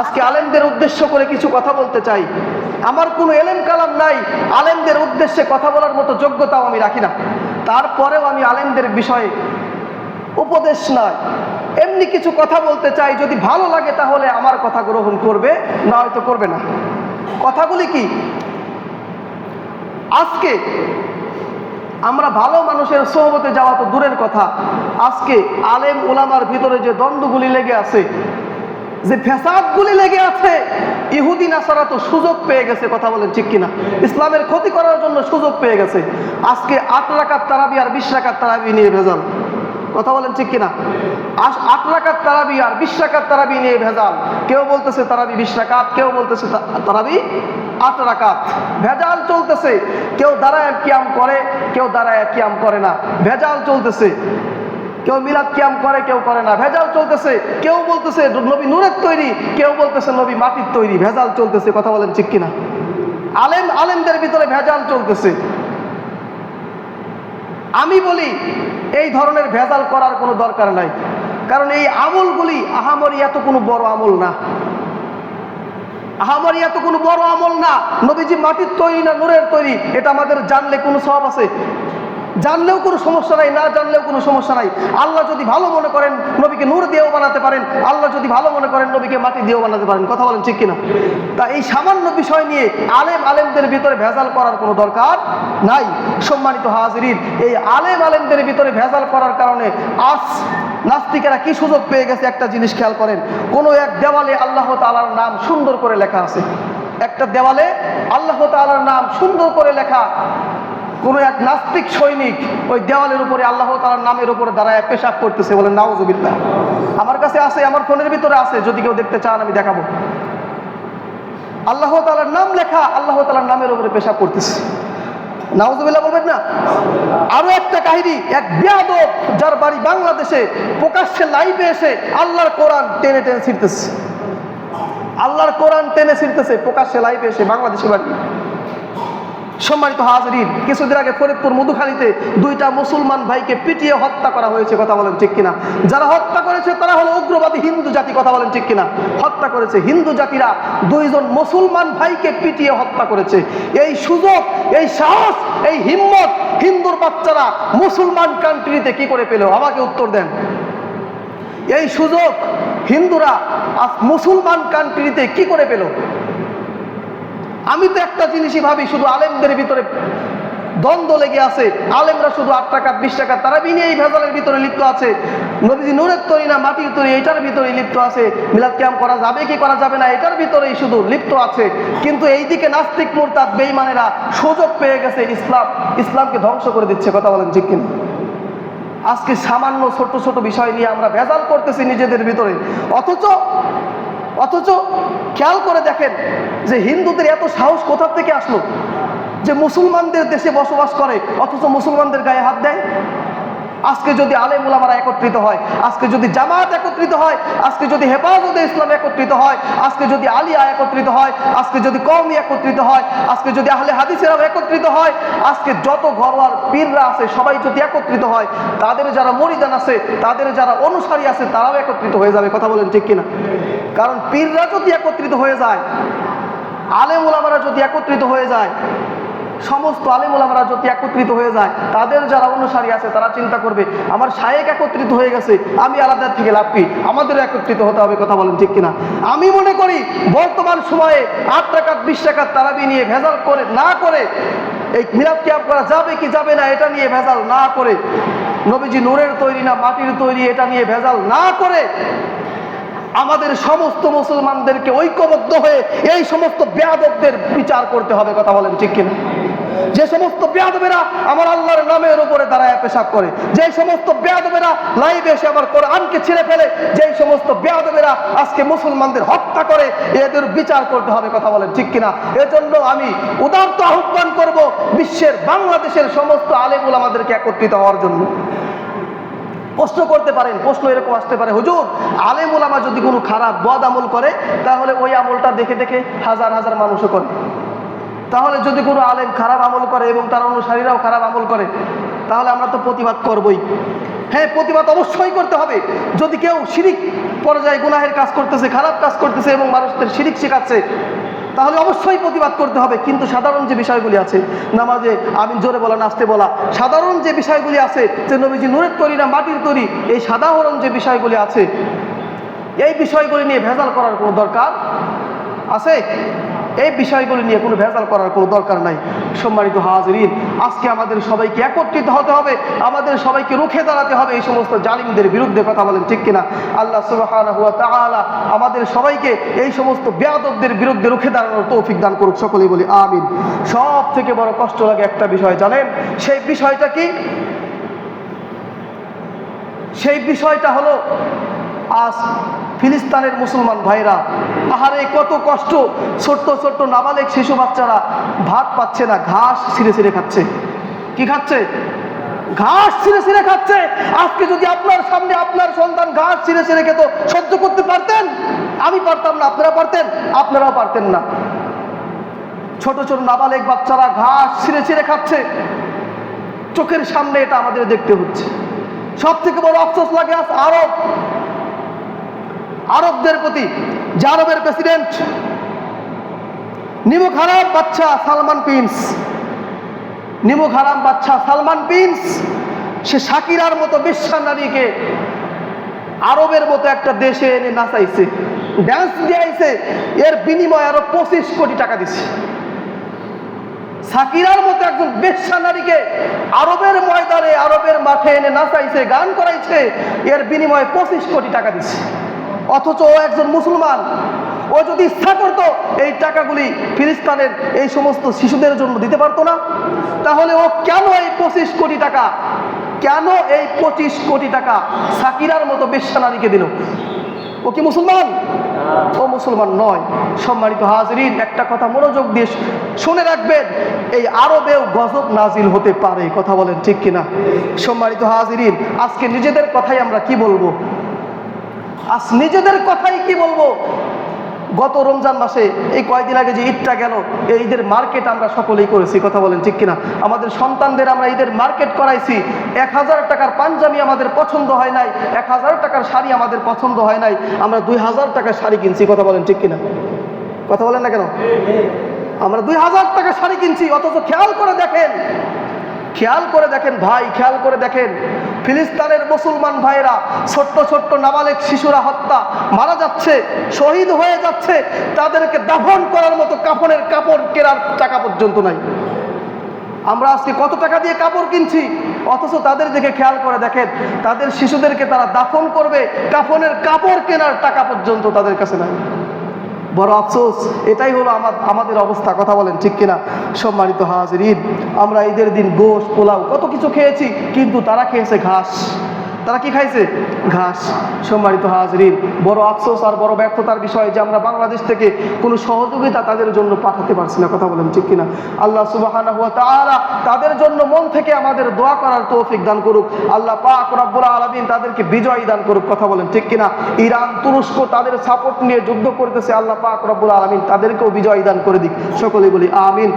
আজকে আলেমদের উদ্দেশ্য করে কিছু কথা বলতে চাই। আমার কোনো এলেম কালাম নাই, আলেমদের উদ্দেশ্যে কথা বলার মতো যোগ্যতাও আমি রাখি না। তারপরেও আমি আলেমদের বিষয়ে উপদেশ নয় এমনি কিছু কথা বলতে চাই, যদি ভালো লাগে তাহলে আমার কথা গ্রহণ করবে না হয়তো করবে না। কথাগুলি কি? আজকে আমরা ভালো মানুষের সোহবতে যাওয়া তো দূরের কথা। আজকে আলেম ওলামার ভিতরে যে দ্বন্দ্বগুলি লেগে আছে যে ফেসাদগুলি লেগে আছে, ইহুদি নাসারা তো সুযোগ পেয়ে গেছে, কথা বলেন ঠিক কিনা। ইসলামের ক্ষতি করার জন্য সুযোগ পেয়ে গেছে। আজকে আট রাকাত তারাবি আর বিশ রাকাত তারাবি নিয়ে ভেজাল। কথা বলেন ঠিক কিনা? আট তারাবি আর বিশ তারাবি নিয়ে ভেজাল। কেউ বলতেছে তারাবি বিশ রাকাত, কেউ বলতেছে তারাবি আট রাকাত। ভেজাল চলতেছে। কেউ দাঁড়ায় কিয়াম করে, কেউ দাঁড়ায় কিয়াম করে না। ভেজাল চলতেছে। কেউ মিলাদ কিয়াম করে, কেউ করে না। ভেজাল চলতেছে। কেউ বলতেছে, নবী নূরের তৈরি। কেউ বলতেছে, নবী মাটির তৈরি। ভেজাল চলতেছে, কথা বলেন ঠিক কিনা? আলেম, আলেমদের ভিতরে ভেজাল চলতেছে। আমি বলি, এই ধরনের ভেজাল করার কোনো দরকার নাই। কারণ এই আমলগুলি আহামরি এত কোনো বড় আমল না। আহামরি এত কোনো বড় আমল না। নবীজি মাটির তৈরি না নূরের তৈরি? এটা আমাদের জানলে কোনো সব আছে? জানলেও কোনো সমস্যা নাই, না জানলেও কোনো সমস্যা নাই। আল্লাহ যদি ভালো মনে করেন, নবীকে নূর দিয়েও বানাতে পারেন। আল্লাহ যদি ভালো মনে করেন, নবীকে মাটি দিয়েও বানাতে পারেন। কথা বলেন ঠিক কিনা? তা এই সামান্য বিষয় নিয়ে আলেম আলেমদের ভিতরে ভেজাল করার কোনো দরকার নাই। সম্মানিত হাজিরিন, এই আলেম আলেমদের ভিতরে ভেজাল করার কারণে আজ নাস্তিকেরা কি সুযোগ পেয়ে গেছে একটা জিনিস খেয়াল করেন। কোনো এক দেওয়ালে আল্লাহ তালার নাম সুন্দর করে লেখা আছে। একটা দেওয়ালে আল্লাহ তালার নাম সুন্দর করে লেখা কোনো এক নাস্তিক সৈনিক ওই দেওয়ালের উপরে আল্লাহ তালার নামের উপরে দাঁড়ায় পেশাব করতেছে বলে নাওজবিল্লা আমার কাছে আছে, আমার ফোনের ভিতরে আছে, যদি কেউ দেখতে চান আমি দেখাবো। আল্লাহ তালার নাম লেখা, আল্লাহ তালার নামের উপরে পেশাব করতেছে। বলবেন না? আরও একটা কাহিনী, এক বেয়াদব যার বাড়ি বাংলাদেশে প্রকাশ্যে লাইভে এসে আল্লাহর কোরআন টেনে টেনে ছিঁড়তেছে। আল্লাহর কোরআন টেনে ছিঁড়তেছে, প্রকাশ্যে লাইভে এসে বাংলাদেশে বাড়ি। সম্মানিত হাজরিন, কিছুদিন আগে ফরিদপুর মধুখালীতে দুইটা মুসলমান ভাইকে পিটিয়ে হত্যা করা হয়েছে, কথা বলেন ঠিক কিনা? যারা হত্যা করেছে, তারা হলো উগ্রবাদী হিন্দু জাতি, কথা বলেন ঠিক কিনা? হত্যা করেছে হিন্দু জাতিরা, দুইজন মুসলমান ভাইকে পিটিয়ে হত্যা করেছে। এই সুযোগ, এই সাহস, এই হিম্মত হিন্দুর বাচ্চারা মুসলমান কান্ট্রিতে কি করে পেল? আমাকে উত্তর দেন। এই সুযোগ হিন্দুরা মুসলমান কান্ট্রিতে কি করে পেল? আমি তো একটা জিনিসই ভাবি, শুধু আলেমদের ভিতরে দ্বন্দ্ব লেগে আছে। আলেমরা শুধু আট টাকা, বিশ টাকা তারা বিনে এই ভেজালের ভিতরে লিপ্ত আছে। নবীজি নূরের তৈরি না মাটির তৈরি, এটার ভিতরেই লিপ্ত আছে। মিলাদ ক্যাম্প করা যাবে কি করা যাবে না, এটার ভিতরেই শুধু লিপ্ত আছে। কিন্তু এইদিকে নাস্তিক মোরতাদ বেইমানেরা সুযোগ পেয়ে গেছে ইসলাম, ইসলামকে ধ্বংস করে দিচ্ছে, কথা বলেন ঠিক কিনা? আজকে সামান্য ছোট ছোট বিষয় নিয়ে আমরা ভেজাল করতেছি নিজেদের ভিতরে। অথচ অথচ খেয়াল করে দেখেন যে হিন্দুদের এত সাহস কোথা থেকে আসলো? যে মুসলমানদের দেশে বসবাস করে, অথচ মুসলমানদের গায়ে হাত দেয়? আজকে যদি আলেম ওলামারা একত্রিত হয়, আজকে যদি জামাত একত্রিত হয়, আজকে যদি হেফাজতে ইসলাম একত্রিত হয়, আজকে যদি আলিয়া একত্রিত হয়, আজকে যদি কওমি একত্রিত হয়, আজকে যদি আহলে হাদিসেরাও একত্রিত হয়, আজকে যত ঘরোয়ার পীররা আছে, সবাই যদি একত্রিত হয়, তাদের যারা মরিদান আছে, তাদের যারা অনুসারী আছে, তারাও একত্রিত হয়ে যাবে, কথা বলেন ঠিক কিনা? কারণ পীররা যদি একত্রিত হয়ে যায়, আলেম ওলামারা যদি একত্রিত হয়ে যায় সমস্ত আলিমুলামারা যদি একত্রিত হয়ে যায়, তাদের যারা অনুসারী আছে তারা চিন্তা করবে, আমার শায়েক একত্রিত হয়ে গেছে, আমি আলাদা থেকে লাভ কি? আমাদেরও একত্রিত হতে হবে, কথা বলেন ঠিক কিনা? আমি মনে করি, বর্তমান সময়ে আট টাকা বিশ তারাবি নিয়ে ভেজাল করে, না করে, এই মিলাদ ক্যাম্প করা যাবে কি যাবে না, এটা নিয়ে ভেজাল না করে, নবীজি নূরের তৈরি না মাটির তৈরি, এটা নিয়ে ভেজাল না করে, আমাদের সমস্ত মুসলমানদেরকে ঐক্যবদ্ধ হয়ে এই সমস্ত বেয়াদবদের বিচার করতে হবে, কথা বলেন ঠিক কিনা? যে সমস্ত বেয়াদবেরা আমার আল্লাহর নামের উপরে দাঁড়ায় পেশাব করে, যে সমস্ত বেয়াদবেরা লাইভে এসে আমার কোরআনকে ছিঁড়ে ফেলে যে সমস্ত বেয়াদবেরা আজকে মুসলমানদের হত্যা করে, এদের বিচার করতে হবে কথা বলেন ঠিক কিনা? এজন্য আমি উদার্ত আহ্বান করব বিশ্বের, বাংলাদেশের সমস্ত আলেমুল আমাদেরকে একত্রিত হওয়ার জন্য। প্রশ্ন করতে পারেন, প্রশ্ন এরকম আসতে পারে, হুজুর আলেম ওলামা যদি কোনো খারাপ বদ আমল করে, তাহলে ওই আমলটা দেখে দেখে হাজার হাজার মানুষও করে। তাহলে যদি কোনো আলেম খারাপ আমল করে এবং তার অনুসারীরাও খারাপ আমল করে, তাহলে আমরা তো প্রতিবাদ করবই। হ্যাঁ প্রতিবাদ অবশ্যই করতে হবে। যদি কেউ শিরিক পর্যায়ে গুনাহের কাজ করতেছে, খারাপ কাজ করতেছে এবং মানুষদের শিরিক শেখাচ্ছে, তাহলে অবশ্যই প্রতিবাদ করতে হবে। কিন্তু সাধারণ যে বিষয়গুলি আছে, নামাজে আমি জোরে বলা নাচতে বলা, সাধারণ যে বিষয়গুলি আছে, যে নবীজি নূরের তৈরি না মাটির তৈরি, এই সাধারণ যে বিষয়গুলি আছে, এই বিষয়গুলি নিয়ে ভেজাল করার কোনো দরকার আছে? এই বিষয়গুলি নিয়ে কোনো ভেজাল করার কোনো দরকার নাই। সম্মানিত হাজরিন, আজকে আমাদের সবাইকে একত্রিত হতে হবে, আমাদের সবাইকে রুখে দাঁড়াতে হবে এই সমস্ত জালিমদের বিরুদ্ধে কথা বলেন, ঠিক কিনা? আল্লাহ ওয়া আমাদের সবাইকে এই সমস্ত বেয়াদবদের বিরুদ্ধে রুখে দাঁড়ানোর তৌফিক দান করুক, সকলেই বলি আমিন। সব থেকে বড় কষ্ট লাগে একটা বিষয় জানেন, সেই বিষয়টা কি? সেই বিষয়টা হলো, আজ ফিলিস্তানের মুসলমান ভাইরা, আহারে কত কষ্ট, ছোট্ট ছোট্ট নাবালেক শিশু বাচ্চারা ভাত পাচ্ছে না, ঘাস ছিঁড়ে ছিঁড়ে খাচ্ছে। কি খাচ্ছে? ঘাস ছিঁড়ে ছিঁড়ে খাচ্ছে। আজকে যদি আপনার সামনে আপনার সন্তান ঘাস ছিঁড়ে ছিঁড়ে খেত, সহ্য করতে পারতেন? আমি পারতাম না, আপনারা পারতেন? আপনারাও পারতেন না। ছোট ছোট নাবালেক বাচ্চারা ঘাস ছিঁড়ে ছিঁড়ে খাচ্ছে। চোখের সামনে এটা আমাদের দেখতে হচ্ছে। সব থেকে বড় আফসোস লাগে আজ আরব। আরবদের প্রতি যে আরবের প্রেসিডেন্ট নিমুখ হারাম বাচ্চা সালমান প্রিন্স। নিমুখ হারাম বাচ্চা সালমান প্রিন্স, সে শাকিরার মতো বিশ্বা নারীকে আরবের মতো একটা দেশে এনে নাচাইছে ড্যান্স দিয়েছে এর বিনিময়ে আরও পঁচিশ কোটি টাকা দিছে। সাকিরার মতো একজন বেশ্যা নারীকে আরবের ময়দানে, আরবের মাঠে এনে নাচাইছে, গান করাইছে, এর বিনিময়ে পঁচিশ কোটি টাকা দিচ্ছে অথচ ও একজন মুসলমান। ও যদি ইচ্ছা করতো, এই টাকাগুলি ফিলিস্তানের এই সমস্ত শিশুদের জন্য দিতে পারতো না। তাহলে ও কেন এই পঁচিশ কোটি টাকা, কেন এই পঁচিশ কোটি টাকা সাকিরার মতো বেশ্যা নারীকে দিল? ও কি মুসলমান? ও মুসলমান নয়। সম্মানিত হাজরিন, একটা কথা মনোযোগ দিয়ে শুনে রাখবেন, এই আরবেও গজব নাজিল হতে পারে কথা বলেন ঠিক কিনা? সম্মানিত হাজরিন, আজকে নিজেদের কথাই আমরা কি বলব? আজ নিজেদের কথাই কি বলব? গত রমজান মাসে এই কয়দিন আগে যে ঈদটা গেল, এই ঈদের মার্কেট আমরা সকলেই করেছি, কথা বলেন ঠিক কিনা? আমাদের সন্তানদের আমরা ঈদের মার্কেট করাইছি, এক হাজার টাকার পাঞ্জাবি আমাদের পছন্দ হয় নাই, এক হাজার টাকার শাড়ি আমাদের পছন্দ হয় নাই, আমরা দুই হাজার টাকার শাড়ি কিনছি, কথা বলেন ঠিক কিনা? কথা বলেন না কেন? আমরা দুই হাজার টাকার শাড়ি কিনছি, অথচ খেয়াল করে দেখেন খেয়াল করে দেখেন ভাই, খেয়াল করে দেখেন। ফিলিস্তানের মুসলমান ভাইরা ছোট্ট ছোট্ট নাবালেক শিশুরা হত্যা, মারা যাচ্ছে, শহীদ হয়ে যাচ্ছে, তাদেরকে দাফন করার মতো কাফনের কাপড় কেনার টাকা পর্যন্ত নাই। আমরা আজকে কত টাকা দিয়ে কাপড় কিনছি? অথচ তাদের দিকে খেয়াল করে দেখেন, তাদের শিশুদেরকে তারা দাফন করবে, কাফনের কাপড় কেনার টাকা পর্যন্ত তাদের কাছে নাই। বড় আফসোস, এটাই হলো আমাদের অবস্থা, কথা বলেন ঠিক কিনা? সম্মানিত হাজির আমরা ঈদের দিন গোশ, পোলাও, কত কিছু খেয়েছি, কিন্তু তারা খেয়েছে ঘাস। তারা কি খাইছে? ঘাস। সম্মানিত হাজরিন, বড় আফসোস আর বড় ব্যর্থতার বিষয় যে আমরা বাংলাদেশ থেকে কোনো সহযোগিতা তাদের জন্য পাঠাতে পারছি না। কথা বলেন ঠিক কিনা? আল্লাহ সুবাহানা হুয়া তাআলা তাদের জন্য মন থেকে আমাদের দোয়া করার তৌফিক দান করুক। আল্লাহ পাক রব্বুল আলামিন তাদেরকে বিজয় দান করুক। কথা বলেন ঠিক কিনা? ইরান, তুরস্ক তাদের সাপোর্ট নিয়ে যুদ্ধ করতেছে। আল্লাহ পাক রব্বুল আলামিন তাদেরকেও বিজয় দান করে দিক। সকলে বলি, আমিন।